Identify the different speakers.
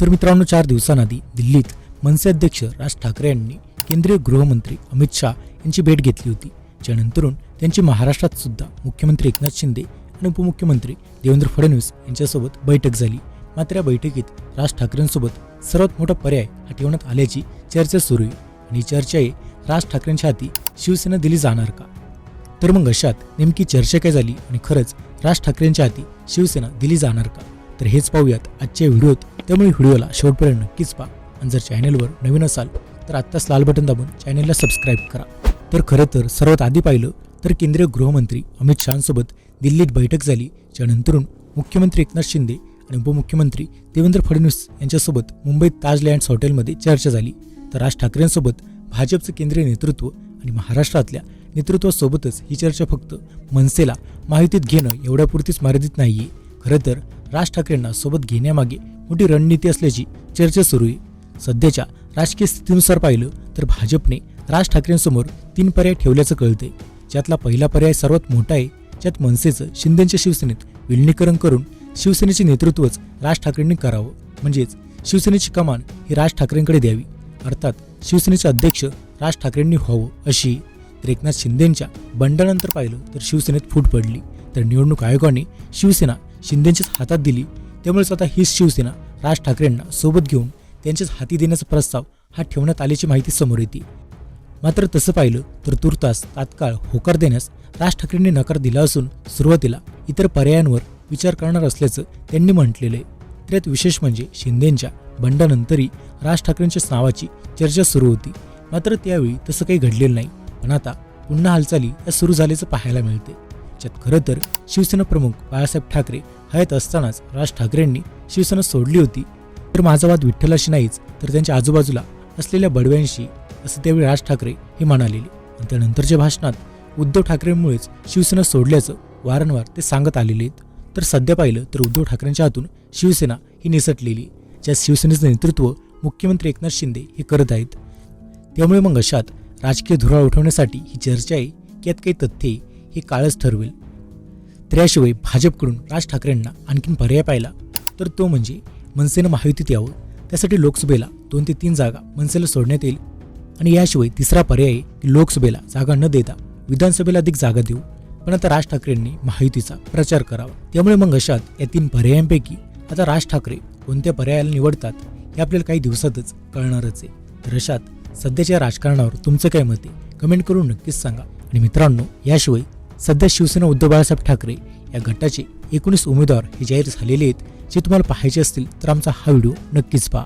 Speaker 1: तर मित्रांनो चार दिवसांआधी दिल्लीत मनसे अध्यक्ष राज ठाकरे यांनी केंद्रीय गृहमंत्री अमित शाह यांची भेट घेतली होती. ज्यानंतरून त्यांची महाराष्ट्रात सुद्धा मुख्यमंत्री एकनाथ शिंदे आणि उपमुख्यमंत्री देवेंद्र फडणवीस यांच्यासोबत बैठक झाली. मात्र या बैठकीत राज ठाकरेंसोबत सर्वात मोठा पर्याय हा ठेवण्यात आल्याची चर्चा सुरू आहे. आणि ही चर्चा आहे राज ठाकरेंच्या हाती शिवसेना दिली जाणार का? तर मग अशात नेमकी चर्चा काय झाली आणि खरंच राज ठाकरेंच्या हाती शिवसेना दिली जाणार का? तर हेच पाहूयात आजच्या व्हिडिओत. त्यामुळे व्हिडिओला शेवटपर्यंत नक्कीच पहा. आणि जर चॅनेलवर नवीन असाल तर आत्ताच लाल बटन दाबून चॅनेलला सबस्क्राईब करा. तर खरं तर सर्वात आधी पाहिलं तर केंद्रीय गृहमंत्री अमित शहांसोबत दिल्लीत बैठक झाली ज्यानंतरून मुख्यमंत्री एकनाथ शिंदे आणि उपमुख्यमंत्री देवेंद्र फडणवीस यांच्यासोबत मुंबईत ताज लँड्स हॉटेलमध्ये चर्चा झाली. तर राज ठाकरेंसोबत भाजपचं केंद्रीय नेतृत्व आणि महाराष्ट्रातल्या नेतृत्वासोबतच ही चर्चा फक्त मनसेला माहितीत घेणं एवढ्यापुरतीच मर्यादित नाहीये. खरं तर राज ठाकरेंना सोबत घेण्यामागे मोठी रणनीती असल्याची चर्चा सुरू आहे. सध्याच्या राजकीय स्थितीनुसार पाहिलं तर भाजपने राज ठाकरेंसमोर तीन पर्याय ठेवल्याचं कळतंय. ज्यातला पहिला पर्याय सर्वात मोठा आहे ज्यात मनसेचं शिंदेच्या शिवसेनेत विलिनीकरण करून शिवसेनेचे नेतृत्वच राज ठाकरेंनी करावं. म्हणजेच शिवसेनेची कमान ही राज ठाकरेंकडे द्यावी. अर्थात शिवसेनेचे अध्यक्ष राज ठाकरेंनी व्हावं अशी. तर एकनाथ शिंदेंच्या बंडानंतर पाहिलं तर शिवसेनेत फूट पडली. तर निवडणूक आयोगाने शिवसेना शिंदेच्याच हातात दिली. त्यामुळेच आता हीच शिवसेना राज ठाकरेंना सोबत घेऊन त्यांच्याच हाती देण्याचा प्रस्ताव हा ठेवण्यात आल्याची माहिती समोर येते. मात्र तसं पाहिलं तर तुर्तास तात्काळ होकार देण्यास राज ठाकरेंनी नकार दिला असून सुरुवातीला इतर पर्यायांवर विचार करणार असल्याचं त्यांनी म्हटलेलं आहे. त्यात विशेष म्हणजे शिंदेंच्या बंडानंतरही राज ठाकरेंच्या नावाची चर्चा सुरू होती. मात्र त्यावेळी तसं काही घडलेलं नाही. पण आता पुन्हा हालचाली या सुरू झाल्याचं पाहायला मिळते. राज्यात खरं तर शिवसेना प्रमुख बाळासाहेब ठाकरे हयात असतानाच राज ठाकरेंनी शिवसेना सोडली होती. तर माझा वाद विठ्ठलाशी नाहीच तर त्यांच्या आजूबाजूला असलेल्या बडव्यांशी असं त्यावेळी राज ठाकरे हे म्हणालेले. आणि त्यानंतरच्या भाषणात उद्धव ठाकरेंमुळेच शिवसेना सोडल्याचं वारंवार ते सांगत आलेले आहेत. तर सध्या पाहिलं तर उद्धव ठाकरेंच्या हातून शिवसेना ही निसटलेली ज्या शिवसेनेचं नेतृत्व मुख्यमंत्री एकनाथ शिंदे हे करत आहेत. त्यामुळे मग अशात राजकीय धुराळ उठवण्यासाठी ही चर्चा आहे की यात काही तथ्य आहे? हे काळच ठरवेल. तर याशिवाय भाजपकडून राज ठाकरेंना आणखीन पर्याय पाहिला तर तो म्हणजे मनसेनं महायुतीत यावं. त्यासाठी लोकसभेला दोन ते तीन जागा मनसेला सोडण्यात येईल. आणि याशिवाय तिसरा पर्याय की लोकसभेला जागा न देता विधानसभेला अधिक जागा देऊ. पण आता राज ठाकरेंनी महायुतीचा प्रचार करावा. त्यामुळे मग अशात या तीन पर्यायांपैकी आता राज ठाकरे कोणत्या पर्यायाला निवडतात हे आपल्याला काही दिवसातच कळणारच आहे. तर अशात सध्याच्या राजकारणावर तुमचं काय मत आहे कमेंट करून नक्कीच सांगा. आणि मित्रांनो याशिवाय सध्या शिवसेना उद्धव बाळासाहेब ठाकरे या गटाचे एकोणीस उमेदवार हे जाहीर झालेले आहेत जे तुम्हाला पाहायचे असतील तर आमचा हा व्हिडिओ नक्कीच पहा.